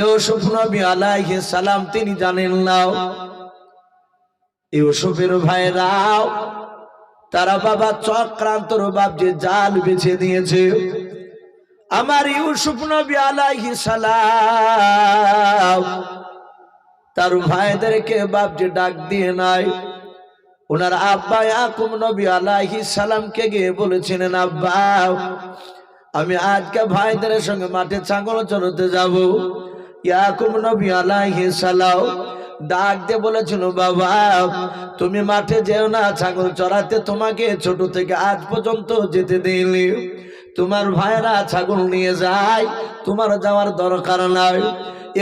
ইউসুফ নবী আলাইহিস সালাম, তিনি জানেন নাও ইউসুফের ভাইরাও তারা বাবা চক্রান্তর বাপ যে জাল বেছে দিয়েছে আমার ইউসুফ নবী আলাইহি সালাম, তার ভাইদেরকে বাপ যে ডাক দিয়ে নাই। ওনার আব্বা ইয়াকুব নবী আলাইহি সালামকে গিয়ে বলেছিলেন, আব্বা, আমি আজকে ভাইদের সঙ্গে মাঠে ছাগল চড়তে যাব। ইয়াকুব নবী আলাইহি সালাম ডাক দিয়ে বলেছিল, বাবা, তুমি মাঠে যেও না, ছাগল চড়াতে তোমাকে ছোট থেকে আজ পর্যন্ত যেতে দিইনি। তোমার ভাইরা ছাগল নিয়ে যায়, তোমার যাওয়ার দরকার নাই।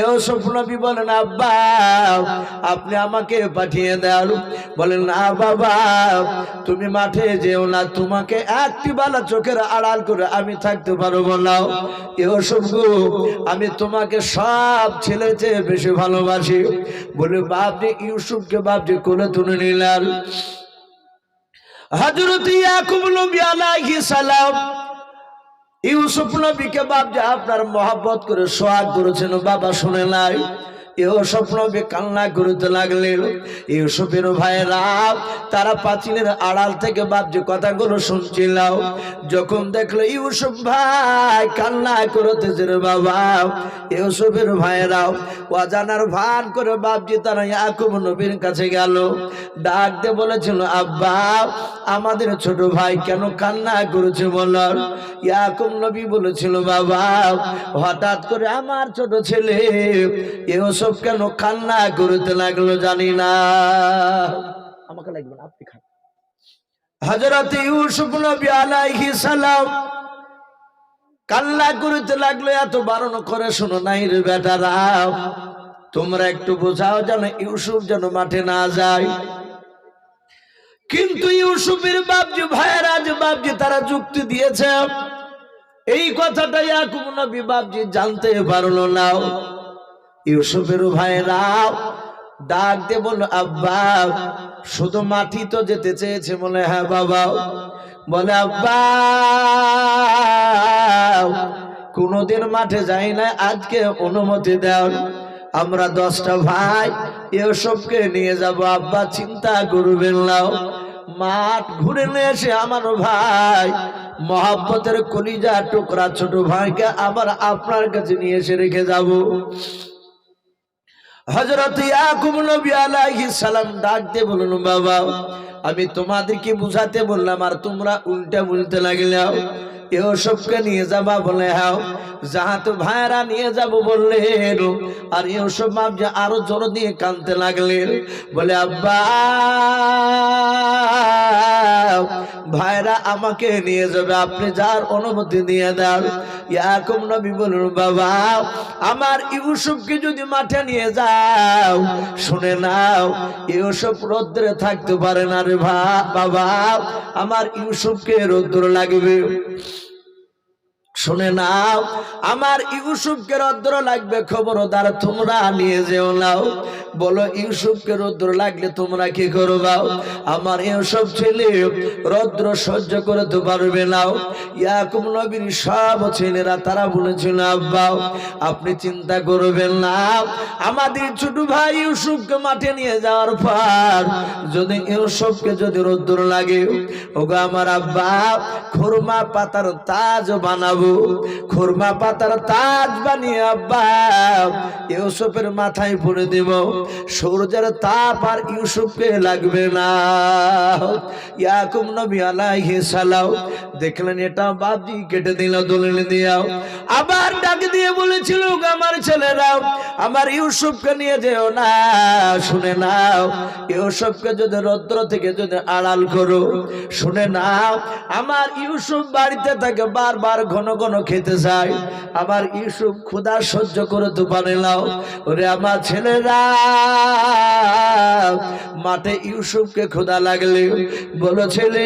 এও স্বপ্নবী বলেন, আব্বা, আপনি আমাকে পাঠিয়ে দেন। বলেন, না, বাবা, তুমি মাঠে যেও না, তোমাকে একটি বালা চোখের আড়াল করে আমি থাকতে পারব না। এও সব আমি তোমাকে সব ছেলে চেয়ে বেশি ভালোবাসি। বলে বাপজি ইউসুফকে বাপজি কোলে তুলে নিলেন। হজরত ইয়াকুব নবী আলাইহিস সালাম ইউসুফ নবীকে বাপ যে আপনার মহাব্বত করে সোহাগ করেছেন বাবা শুনে নাই। ইউসুফ নবী কান্না করতে লাগলেন। ইউসুফের ভাইরা তারা পাঁচিলের আড়াল থেকে বাপ যে কথাগুলো শুনছিলাম। যখন দেখল ইউসুফ ভাই কান্না করতেছে রে বাবা, ইউসুফের ভাইরাও অজানার ভান করে বাপজি তারা ইয়াকুব নবীর কাছে গেল। ডাক দিয়ে বলেছিল, আব্বা, আমাদের ছোট ভাই কেন কান্না করেছে বলার? ইয়াকুব নবী বলেছিল, বাবা, হঠাৎ করে আমার ছোট ছেলে এসব কেন কান্না করতে লাগল জানি না। আমাকে লাগবে না আপনি খান। হজরত ইউসুফ নবী আলাইহি সালাম কান্না করতে লাগল এত বারণ করে শোনো নাই রে বেটারা তোমরা একটু বোঝাও যেন ইউসুফ যেন মাঠে না যায়। কিন্তু ইউসুফের বাপজি ভাইয়েরা যে বাপজি তারা যুক্তি দিয়েছে এই কথাটা ইয়াকুব নবী বাপজি জানতে পারল না। ইউসুফের ভাইয়েরা ডাক দিয়ে বলল, আব্বা, শুধু মাটি তো যেতে চেয়েছে বলে হ্যাঁ বাবা? বলে, আব্বা, কোনোদিন মাঠে যাই না আজকে অনুমতি দেও আমরা দশটা ভাই এসবকে নিয়ে যাব। আব্বা, চিন্তা করবেন নাও মাঠ ঘুরে নিয়ে এসে আমার ভাই মহাব্বতের কলিজা টুকরা ছোট ভাইকে আবার আপনার কাছে নিয়ে এসে রেখে যাব। হজরত ইয়াকুব নবী সালাম ডাকতে দিয়ে বলুন বাবা, আমি তোমাদেরকে বুঝাতে বললাম আর তোমরা উল্টা বলতে লাগলাম এও সবকে নিয়ে যাবা বলে হাও যাহা তো ভাইরা নিয়ে যাব বললেন আর এও সব আরও জোর দিয়ে কানতে লাগলেন বলে, আব্বা ভাইরা আমাকে নিয়ে যাবে, আপনি যার অনুমতি নিয়ে দেন ইয়াকুব নবী বলুন বাবা, আমার ইউসুফকে যদি মাঠে নিয়ে যাও, শুনে নাও, ইউসুফ রৌদ্রে থাকতে পারে না রে বাবা, আমার ইউসুফকে রৌদ্র লাগবে। শুনে নাও, আমার ইউসুফকে রৌদ্র লাগবে, খবরদার তোমরা নিয়ে যেও নাও। বলো, ইউসুফকে রৌদ্র লাগলে তোমরা কি করবাও আমার ইউসুফ ছেলে রৌদ্র সহ্য করে করতে পারবে নাও ইয়াকুব নবীর সব ছেলেরা তারা বলেছিল আব্বাও আপনি চিন্তা করবেন না। আমাদের ছোট ভাই ইউসুফকে মাঠে নিয়ে যাওয়ার পর যদি ইউসুফকে যদি রৌদ্র লাগে, ওগো আমার আব্বা, খুরমা পাতার তাজ বানাবো। খুরমা পাতার তাজ বানিয়ে আব্বা, ইউসুফের মাথায় পড়ে দেব। সূর্যের তাপ আর ইউসুফকে লাগবে না। ইয়াকুব নবী আলাইহিস সালাম দেখলেন, এটা বাবজি কেটে দিল, দলিল দিয়াও আবার ডাক দিয়ে বলেছিল আমার ছেলেরাও আমার ইউসুফকে নিয়ে যেও না, শুনে নাও। ইউসুফকে যদি রৌদ্র থেকে যদি আড়াল করো, শুনে নাও। আমার ইউসুফ বাড়িতে থাকে, বারবার ঘন ঘন খেতে চায় আমার ইউসুফ ক্ষুধা সহ্য করতে পারে নাও। ওরে আমার ছেলেরা, মাঠে ইউসুফকে ক্ষুধা লাগলে বলো, ছেলে,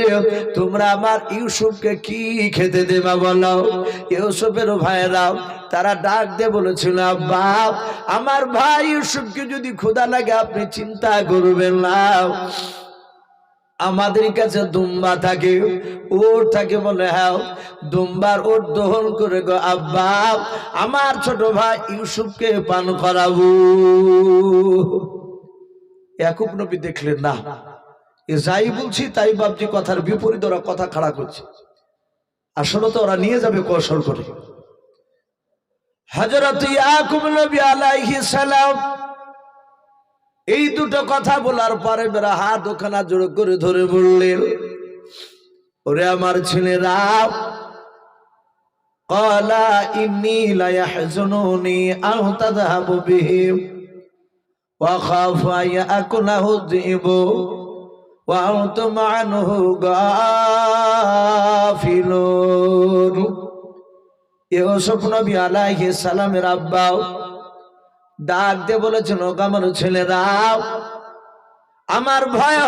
তোমরা আমার ইউসুফকে কি খেতে দেবা বলো? ইউসুফের ভাইয়েরাও তারা ডাক দিয়ে বলেছিল বাপ আমার ভাই ইউসুফকে যদি ক্ষুধা লাগে, আপনি চিন্তা করবেন না। আমাদের কাছে দুম্বা থাকে, ওর থাকে বলে হ্যাঁ দুম্বার ওর দহন করে গো, আব্বা, আমার ছোট ভাই ইউসুফকে পান করাবো। একুব নবী দেখলেন, না যাই বলছি, তাই ভাবছি কথার বিপরীত, ওরা কথা খাড়া করছে। আসলে তো ওরা নিয়ে যাবে কৌশল করে। হজরত ইয়াকুব নবী আলাইহিস সালাম এই দুটো কথা বলার পরে বেড়া হাত ওখানা জোর করে ধরে বললেন, ওরে আমার ছেলেরা, কলা ইন্নি লা ইয়াহজুনুনি আন তাযহাবু বিহিম, ওয়া খাফু আন ইয়াকুনাহু যিবু, ওয়া আনতুম আনহু গাফিলুন। ইউসুফ নবী আলাইহিস সালামের আব্বাও ডাক দিয়ে বলেছেন ও আমার ছেলেরা আমার ভয়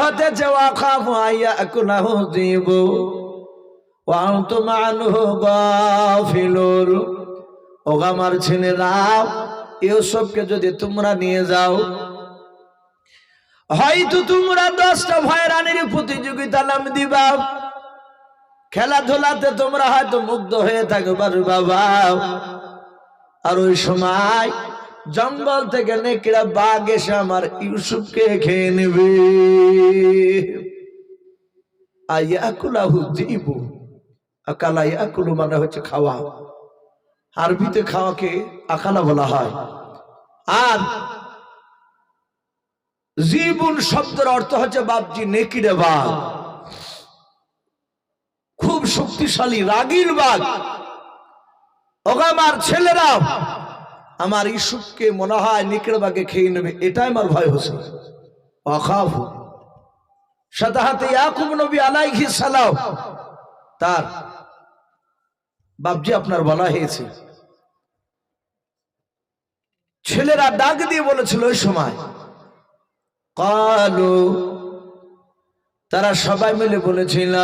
গাফিলুন। ও আমার ছেলেরা ইউসুফকে যদি তোমরা নিয়ে যাও, হয়তো তোমরা দশটা ভয়রানির প্রতিযোগিতা নাম দিবা। খেলাধুলাতে তোমরা হয়তো মুগ্ধ হয়ে থাকবার বাবা। আর ওই সময় জঙ্গল থেকে নেকড়া বাঘ এসে আমার ইউসুফকে খেয়ে নেবে। মানে হচ্ছে খাওয়া। আরবিতে খাওয়াকে বলা হয়। আর শব্দের অর্থ হচ্ছে বাঘ। খুব শক্তিশালী রাগীর বাঘ। ওগামার ছেলেরা আমার ইসুফকে মনে হয় নিকড়ে বাগে খেয়ে নেবে, এটাই আমার ভয় হচ্ছে। অখাফ। সাথে হাতে ইয়াকুব নবী আলাইহি সালাম, তার বাপজি আপনার বলা হয়েছে। ছেলেরা ডাক দিয়ে বলেছিল ওই সময়, কালু। তারা সবাই মিলে বলেছিল,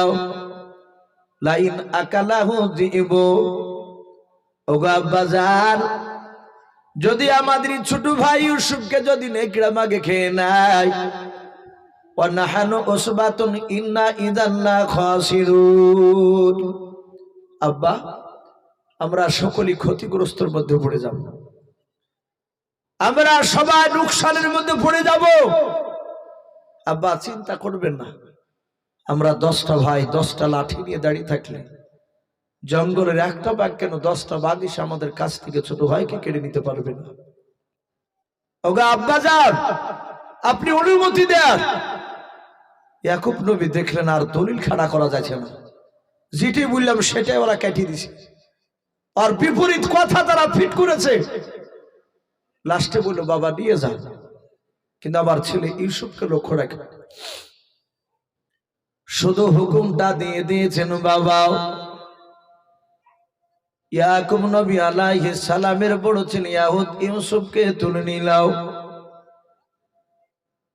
লাইন আকালাহু দিব ওগা বাজার যদি আমাদের ছোট ভাই ইউসুফকে যদি নেকড়া মাগে খেয়ে খাসিরুন। আব্বা, আমরা সকলেই ক্ষতিগ্রস্তর মধ্যে আমরা সবাই মধ্যে আব্বা, চিন্তা করবেন না। আমরা দশটা ভাই, দশটা লাঠি নিয়ে দাঁড়িয়ে থাকলে জঙ্গলের একটা বাঘ কেন দশটা বাঘ এসে আমাদের কাছ থেকে ছোট হয় ভাইকে কেড়ে নিতে পারবে না? ওগা আব্বা যান আপনি অনুমতি দেন। ইয়াকুব নবী দেখলেন আর দলিল খাড়া করা যাচ্ছে না। যেটি বললাম সেটাই ওরা কেটে দিছে। আর বিপরীত কথা তারা ফিট করেছে। লাস্টে বলল, বাবা, নিয়ে যান। কিন্তু আমার ছেলে ইউসুফকে লক্ষ্য রাখে। শুধু হুকুমটা দিয়ে দিয়েছেন বাবা ইয়াকুব নবী আলাইহিস সালামের বড় ছেলে ইয়াহুদ ইউসুফকে তুলে নিলাও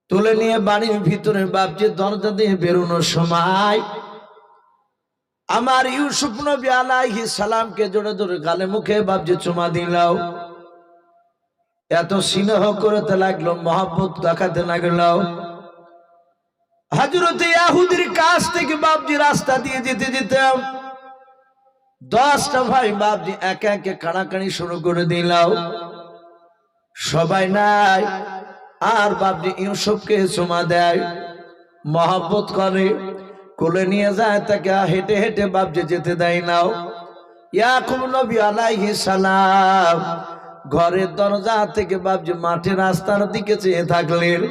তুলে নিয়ে বাড়ির ভিতরে বাপজি দরজা দিয়ে বেরোনোর সময় আমার ইউসুফ নবী আলাইহিস সালামকে জোরে জোরে গালে মুখে বাপজি চুমা দিলাও এত স্নেহ করতে লাগল, মহাব্বত দেখাতে লাগল। হাজরতে ইয়াহুদের কাছ থেকে বাপজি রাস্তা দিয়ে যেতে যেতাম দশটা ভাই বাপজি একে একে কাড়াকাড়ি শুরু করে দিলাম সবাই নাই, আর বাপজি ইউসুফকে চুমা দেয়, মহাব্বত করে, কোলে নিয়ে যায়, তাকে হেঁটে হেঁটে বাপজি যেতে দেয় নাও ইয়াকুব নবী আলাইহিস সালাম ঘরের দরজা থেকে বাপজি মাঠে রাস্তার দিকে চেয়ে থাকলেন।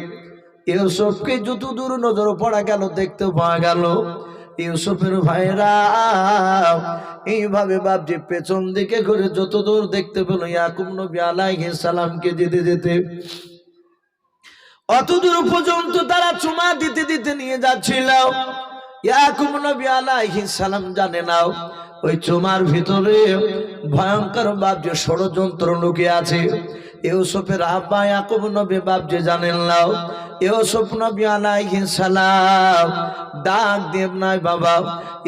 ইউসুফকে যত দূর নজর পড়া গেল, দেখতে পাওয়া গেল ইউসুফের ভাইরা এইভাবে বাপজি পেছন দিকে ঘুরে যত দূর দেখতে পেল ইয়াকুব নবী আলাইহিস সালামকে যেতে যেতে। অত দূর পর্যন্ত তারা চুমা দিতে দিতে নিয়ে যাচ্ছিল। ইয়াকুব নবী আলাইহিস সালাম জানে নাও ওই চুমার ভিতরে ভয়ঙ্কর বাপ যে ষড়যন্ত্র লুকিয়ে আছে। ইউসুফের আব্বা ইয়াকুব নবী বাপজি জানেন নাও ইউসুফ নবী আলাইহিস সালাম ডাক দেব নাই বাবা।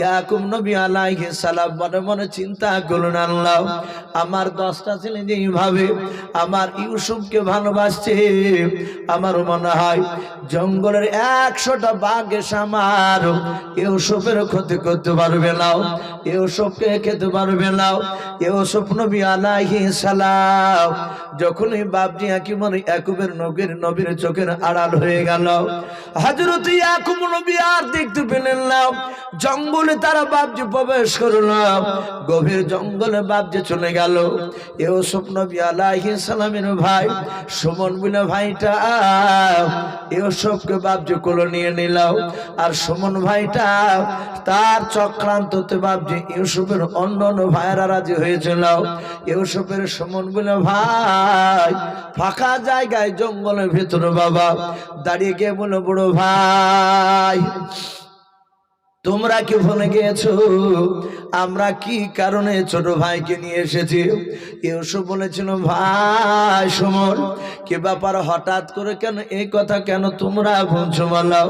ইয়াকুব নবী আলাইহিস সালাম মনে মনে চিন্তা করলেন, আল্লাহ, আমার দশটা ছেলে যেইভাবে আমার ইউসুফকে ভালোবাসছে। আমার মনে হয় জঙ্গলের একশোটা বাঘ এসে আমার ইউসুফের ক্ষতি করতে পারবে না। ইউসুফকে খেতে পারবে না। ইউসুফ নবী আলাইহিস সালাম যখনই বাপজি একেবারে একুবের নবীর নবীর চোখের আড়াল হয়ে গেল। হজরত ইয়াকুব নবী আর দেখতে পেলেন না। জঙ্গলে তারা বাপজি প্রবেশ করল। গভীর জঙ্গলে বাপজি চলে গেল। ইউসুফ নবী আলাইহিস সালামের ভাই, সুমন বলে ভাইটা, ইউসুফকে বাপজি কোলে নিয়ে নিল। আর সুমন ভাইটা, তার চক্রান্ততে বাপজি ইউসুফের অন্য অন্য ভাইয়েরা রাজি হয়েছিল। ইউসুফের সুমন বলে, ভাই ফাঁকা জায়গায় জঙ্গলের ভেতরে বাবা, দাঁড়িয়ে গিয়ে বলো, বড় ভাই, তোমরা কি ভুলে গিয়েছো? আমরা কি কারণে ছোট ভাইকে নিয়ে এসেছি? ইউসুফ বলেছিল, ভাই সমর কি ব্যাপার? হঠাৎ করে কেন এই কথা কেন তোমরা বলছো বলো?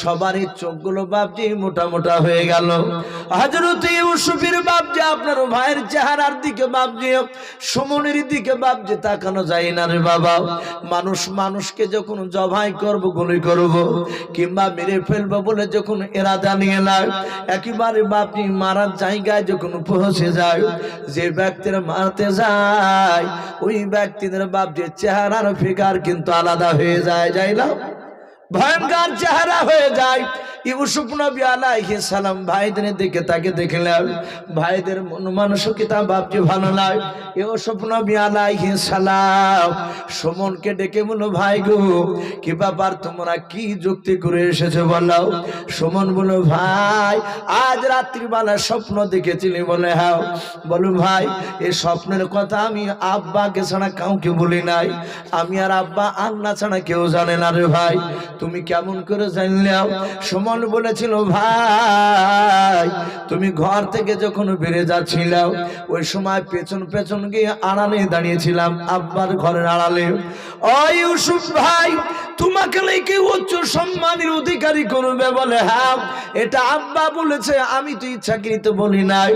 সবারই চোখগুলো বাপজি মোটা মোটা হয়ে গেল। হজরত ইউসুফের বাপজি আপনার ভাইয়ের চেহারার দিকে বাপজি, সমনের দিকে বাপজি তাকানো যায় না রে বাবা। মানুষ মানুষকে যখন জবাই করব, গুলি করব, কিংবা মেরে ফেলব বলে যখন এরা জানিয়ে না একেবারে বাপনি মারার জায়গায় যখন পৌঁছে যায়, যে ব্যক্তিরা মারতে যায়, ওই ব্যক্তিদের বাপজির চেহারার ফিগার কিন্তু আলাদা হয়ে যায় যাই না? ভয়ঙ্কর চেহারা হয়ে যায়। ইউসুফ নবী আলাইহিস সালাম ভাইদের দিকে তাকে দেখলেন। ভাইদের মন মানসিকতা ভালো ইউসুফ নবী আলাইহিস সালাম সুমনকে ডেকে কি ব্যাপার? তোমরা কি যুক্তি করে এসেছ বলো? সুমন বলো ভাই, আজ রাত্রিবেলা স্বপ্ন দেখেছিলি বলে হ্যাঁ। বলো ভাই এই স্বপ্নের কথা আমি আব্বাকে ছাড়া কাউকে বলি নাই। আমি আর আব্বা আল্লাহ ছাড়া কেউ জানে না রে ভাই। তুমি কেমন করে জানলাও সুমন বলেছিল, ভাই, তুমি ঘর থেকে যখন বেড়ে যাচ্ছিল ওই সময় পেছন পেছন গিয়ে আড়ালে দাঁড়িয়েছিলাম আব্বার ঘরের আড়ালে। ও ইউসুফ ভাই, তোমাকে নাকি উচ্চ সম্মানের অধিকারী করবে? বলে হ্যাঁ এটা আব্বা বলেছে, আমি তো ইচ্ছাকৃত বলি নাই।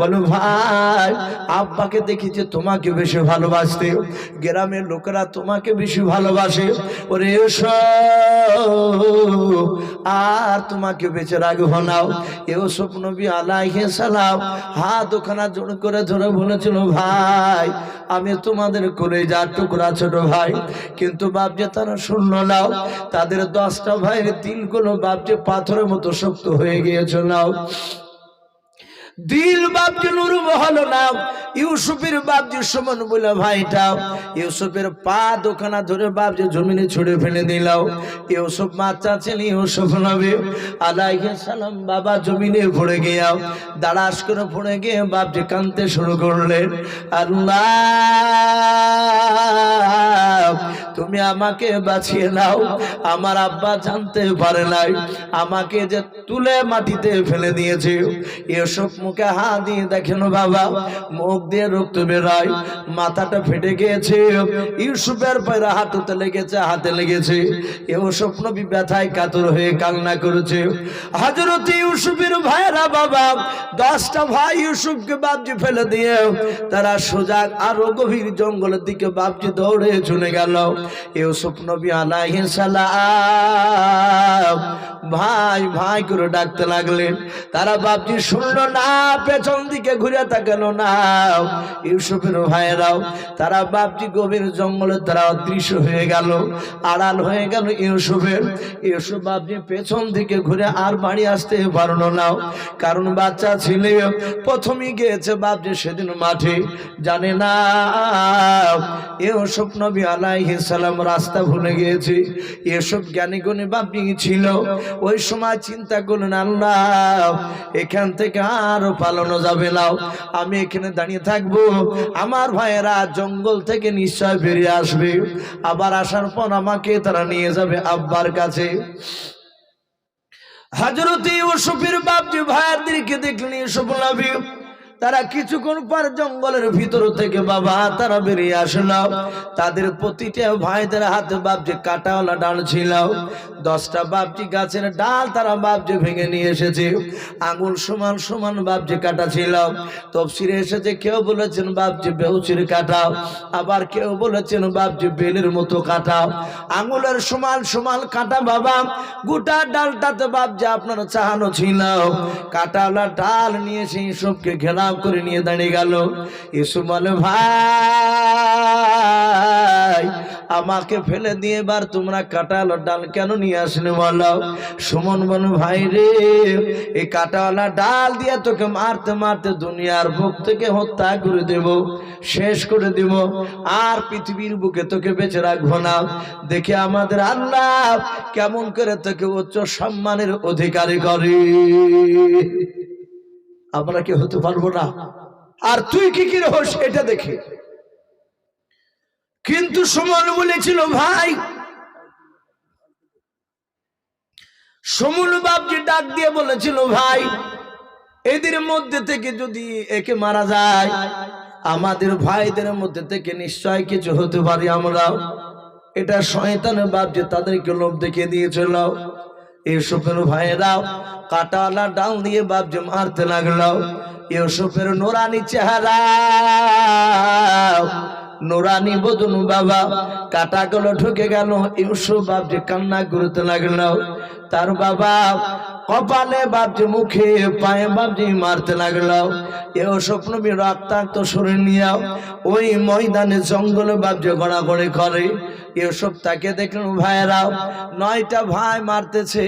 বলো, ভাই, আব্বাকে দেখেছে তোমাকে বেশি ভালোবাসতে, গ্রামের লোকেরা তোমাকে বেশি ভালোবাসে। ওরে এসো আর তোমাকে বেঁচে রাখব নাও এও স্বপ্নবী আলাইহে সালাম হাত ওখানা জোর করে ধরে বলেছিল ভাই আমি তোমাদের করে যা টুকরা ছোট ভাই। কিন্তু বাপজে তারা শূন্য নাও তাদের দশটা ভাইয়ের তিলগুলো বাপজে পাথরের মতো শক্ত হয়ে গিয়েছে নাও দিল বাপজি নুর হলো না। ইউসুফের বাপজি সমান বলে ভাইটা, ইউসুফের পা দোকানা ধরে বাপজি জমিনে ছুড়ে ফেলে দিল। ইউসুফ বাচ্চা ছেলে, ইউসুফ নবী। আলাইহি সালাম, বাবা জমিনে পড়ে গিয়া দাঁড়াস করে পড়ে গিয়ে বাপজি কানতে শুরু করলেন। আল্লাহ, তুমি আমাকে বাঁচিয়ে নাও। আমার আব্বা জানতে পারে নাই। আমাকে যে তুলে মাটিতে ফেলে দিয়েছে। এসব মুখে হাত দিয়ে দেখেন বাবা, মুখ দিয়ে রক্ত বেরোয়, মাথাটা ফেটে গিয়েছে, ইউসুফের পায়রা হাঁটুতে লেগেছে, হাতে লেগেছে। এও স্বপ্ন ব্যথায় কাতর হয়ে কান্না করেছে। হাজরত ইউসুফের ভাইরা বাবা, দশটা ভাই ইউসুফকে বাবজি ফেলে দিয়ে তারা সোজা আরও গভীর জঙ্গলের দিকে বাবজি দৌড়ে চলে গেল। ইউসুফ নবী আলাইহিস সালাম, ভাই ভাই করে ডাকতে লাগলেন। তারা বাপজি শুনলো না পেছন দিকে ঘুরে তাকালো না। ইউসুফের ভাইয়েরাও, তারা বাপজি গভীর জঙ্গলে তারা অদৃশ্য হয়ে গেল। আড়াল হয়ে গেল ইউসুফের। ইউসুফ বাপজি পেছন দিকে ঘুরে আর বাড়ি আসতে পারল না। কারণ বাচ্চা ছেলে প্রথমে গিয়েছে বাপজি সেদিন মাঠে। জানে না, ইউসুফ নবী আলাইহিস সালাম রাস্তা ভুলে গিয়েছে। এসব জ্ঞানী গুণী বাপজি ছিল। ওই সময় চিন্তা করলেন, আল্লাহ, এখান থেকে আরও পালানো যাবে না। আমি এখানে দাঁড়িয়ে থাকব। আমার ভাইয়েরা জঙ্গল থেকে নিশ্চয় বেরিয়ে আসবে। আবার আসার পর আমাকে তারা নিয়ে যাবে আব্বার কাছে। হাজরতি ইউসুফের বাপজি ভাইয়ারদেরকে দেখলেন ইউসুফ নবী। তারা কিছুক্ষণ পর জঙ্গলের ভিতর থেকে, বাবা, তারা বেরিয়ে আসলো তাদের প্রতিটা ভাইদের হাতে বাপজি কাটাওয়ালা ডাল ছিল। দশটা বাপজি গাছের ডাল তারা বাপজি ভেঙে নিয়ে এসেছে। আঙুল সমান সমান বাপজি কাটা ছিল। তফসিরে এসেছে, কেউ বলেছেন বাপজি বেউচির কাটাও আবার কেউ বলেছেন বাপজি বেলের মতো কাটাও আঙুলের সমান সমান কাটা, বাবা, গোটা ডালটাতে বাপজি আপনার চাহানো ছিল। কাটাওয়ালা ডাল নিয়ে সেই সবকে ঘেরাও করে নিয়ে দাঁড়িয়ে গেল। ইসু বলে, ভাই, আমাকে ফেলে দিয়ে এবার তোমরা কাটালো ডাল কেন নিয়ে আসলে বলো? সুমন বল, ভাই রে, এই কাটাওয়ালা ডাল দিয়ে তোকে মারতে মারতে দুনিয়ার বুক থেকে হত্যা করে দেব, শেষ করে দেব। আর পৃথিবীর বুকে তোকে বেঁচে রাখব না। দেখে আমাদের আল্লাহ কেমন করে তোকে উচ্চ সম্মানের অধিকারী করে। আমরা কি হতে পারব না। আর তুই কি কি রহস এটা দেখে? কিন্তু সুমন বলেছিল, ভাই সমুল বাপজি ডাক দিয়ে বলেছিল, ভাই, এদের মধ্যে থেকে যদি একে মারা যায়, আমাদের ভাইদের মধ্যে থেকে নিশ্চয় কিছু হতে পারি আমরা এটা শয়তানের বাপ যে তাদেরকে লোভ দেখিয়ে দিয়েছিল। ইউসুফের ভাইয়েরাও কাটাওয়ালা ডাল দিয়ে বাপ যে মারতে লাগল। ইউসুফের নোরানি চেহারা। নোরানি বদন বাবা কাটা গুলো ঢুকে গেল। ইউসুফ বাপ যে কান্না করতে লাগল। তার বাবা কপালে বাপজি, মুখে পায়ে বাপজি মারতে লাগল। এও স্বপ্নবী রক্তাক্ত শরীর নিয়ে ওই ময়দানে জঙ্গলে বাপজি গড়াগড়ি করে। এসব তাকে দেখলেন ভাইয়েরাও নয়টা ভাই মারতেছে,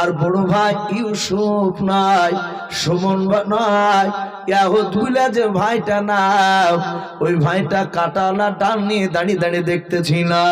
আর বড় ভাই ইউসুফ নাই, সুমন নয় ইয়াহুদ বুলা যে ভাইটা না, ওই ভাইটা কাটালা ডান নিয়ে দাঁড়িয়ে দাঁড়িয়ে দেখতেছি না।